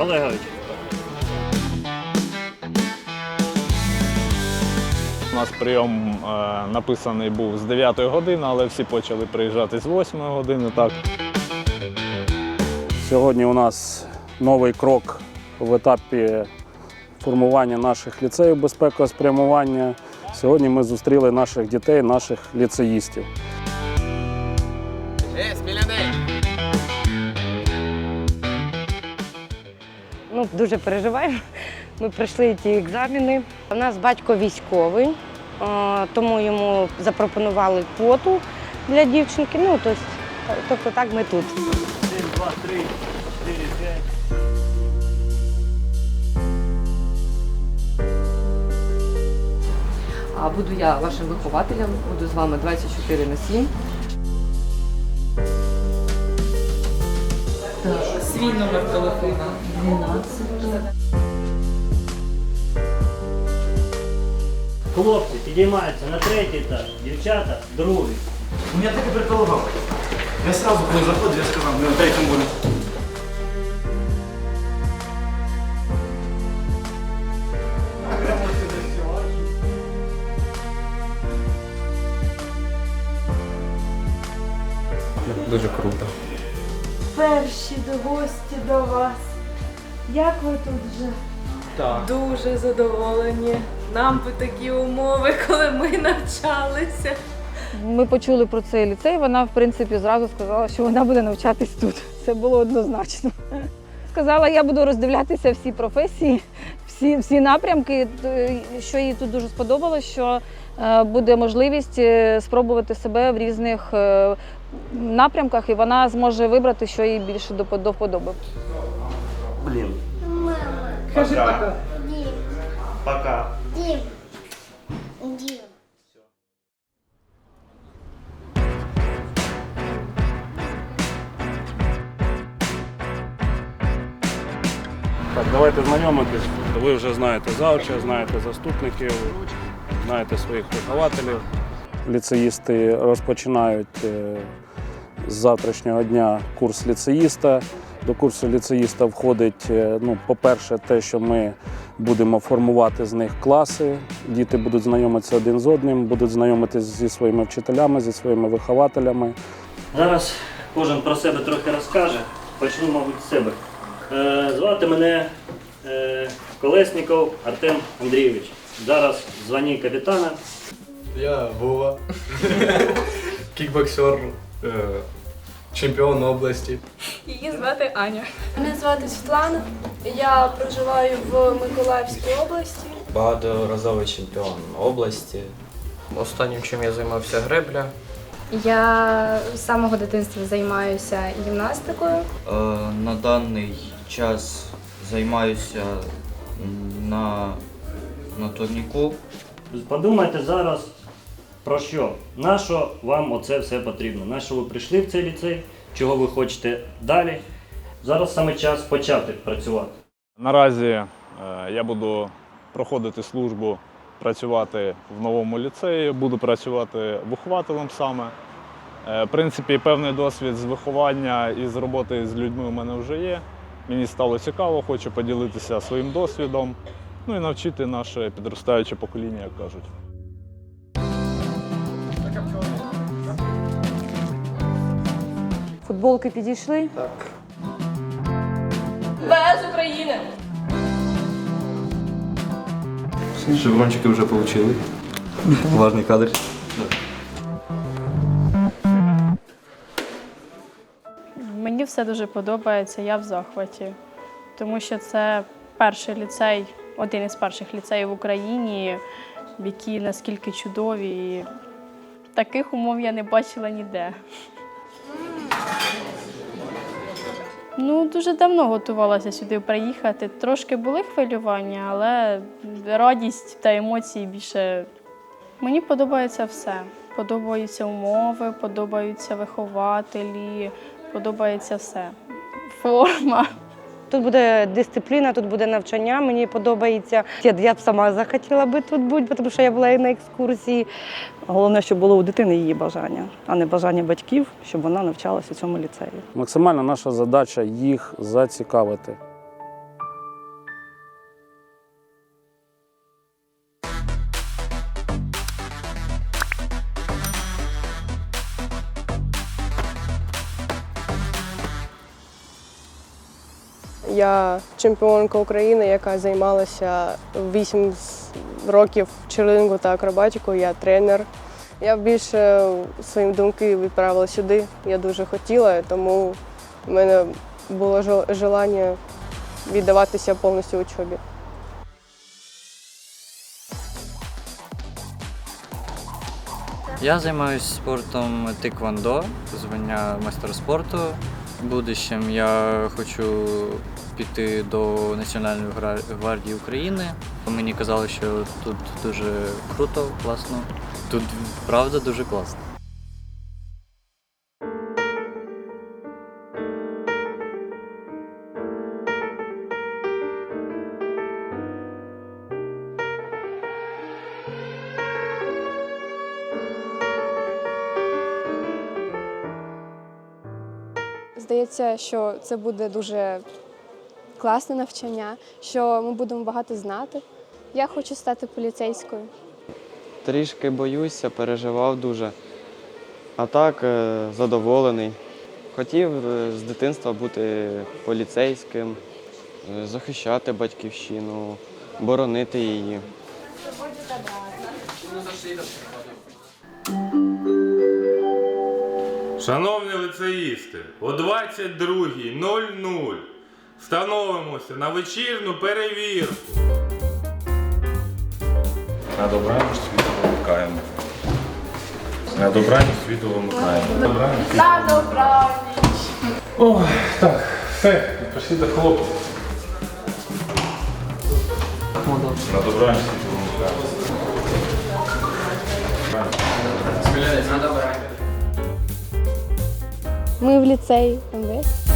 Олегович. У нас прийом е, написаний був з 9 години, але всі почали приїжджати з 8 години. Так. Сьогодні у нас новий крок в етапі формування наших ліцеїв безпекового спрямування. Сьогодні ми зустріли наших дітей, наших ліцеїстів. Ну, дуже переживаємо. Ми пройшли ті екзамени. У нас батько військовий, тому йому запропонували квоту для дівчинки. Ну, тобто, тобто так ми тут. 1, 2, 3, 4, 5. А буду я вашим вихователем, буду з вами 24 на 7. Свій номер телефона 12. Хлопці підіймаються на третій етаж, дівчата другий. У меня так и предполагал. Я сразу, коли заходив, я сказав, ми на третьому будемо. Перші до гості до вас. Як ви тут вже? Так. Дуже задоволені. Нам би такі умови, коли ми навчалися. Ми почули про цей ліцей. Вона, в принципі, зразу сказала, що вона буде навчатись тут. Це було однозначно. Сказала, я буду роздивлятися всі професії, всі, всі напрямки. Що їй тут дуже сподобалось, що е, буде можливість е, спробувати себе в різних е, напрямках, і вона зможе вибрати, що їй більше до до вподоби. Блін. Кажи пока. Пока. Дім. Дім. Так, давайте знайомитись. Ви вже знаєте завча, знаєте заступників, знаєте своїх вихователів. Ліцеїсти розпочинають е, з завтрашнього дня курс ліцеїста. До курсу ліцеїста входить, е, ну, по-перше, те, що ми будемо формувати з них класи. Діти будуть знайомитися один з одним, будуть знайомитися зі своїми вчителями, зі своїми вихователями. Зараз кожен про себе трохи розкаже. Почну, мабуть, з себе. Е, звати мене Колесніков Артем Андрійович. Зараз в званні капітана. Я Вова, кікбоксер, е, чемпіон області. Її звати Аня. Мене звати Світлана. Я проживаю в Миколаївській області. Багаторазовий чемпіон області. Останнім чим я займався гребля. Я з самого дитинства займаюся гімнастикою. Е, На даний час займаюся на, на турніку. Подумайте зараз про що? На що вам оце все потрібно? На що ви прийшли в цей ліцей? Чого ви хочете далі? Зараз саме час почати працювати. Наразі е, я буду проходити службу, працювати в новому ліцеї, буду працювати вихователем саме. Е, В принципі, певний досвід з виховання і з роботи з людьми у мене вже є. Мені стало цікаво, хочу поділитися своїм досвідом, ну і навчити наше підростаюче покоління, як кажуть. Футболки підійшли. Так. Без України! Шеврончики вже отримали. Важний кадр. Мені все дуже подобається, я в захваті. Тому що це перший ліцей, один із перших ліцеїв в Україні, які наскільки чудові. І таких умов я не бачила ніде. Ну, дуже давно готувалася сюди приїхати. Трошки були хвилювання, але радість та емоції більше. Мені подобається все. Подобаються умови, подобаються вихователі, подобається все. Форма. Тут буде дисципліна, тут буде навчання. Мені подобається. Я, б сама захотіла би тут бути, тому що я була і на екскурсії. Головне, щоб було у дитини її бажання, а не бажання батьків, щоб вона навчалася у цьому ліцеї. Максимальна наша задача їх зацікавити. Я чемпіонка України, яка займалася 8 років черлингу та акробатикою. Я тренер. Я більше свої думки відправила сюди. Я дуже хотіла, тому в мене було жел- желання віддаватися повністю учобі. Я займаюся спортом тиквондо, звання майстер спорту. Будущем я хочу піти до Національної гвардії України. Мені казали, що тут дуже круто, класно. Тут правда дуже класно. Здається, що це буде дуже класне навчання, що ми будемо багато знати. Я хочу стати поліцейською. Трішки боюся, переживав дуже. А так е, задоволений. Хотів е, з дитинства бути поліцейським, е, захищати батьківщину, боронити її. Шановні лицеїсти, о 22.00 становимося на вечірню перевірку. На добраніч світло вимикаємо. На добраніч світло вимикаємо. На добраніч! Ой, так, все, пішли до хлопців. На добраніч світло вимикаємо. Ми в ліцеї МВС.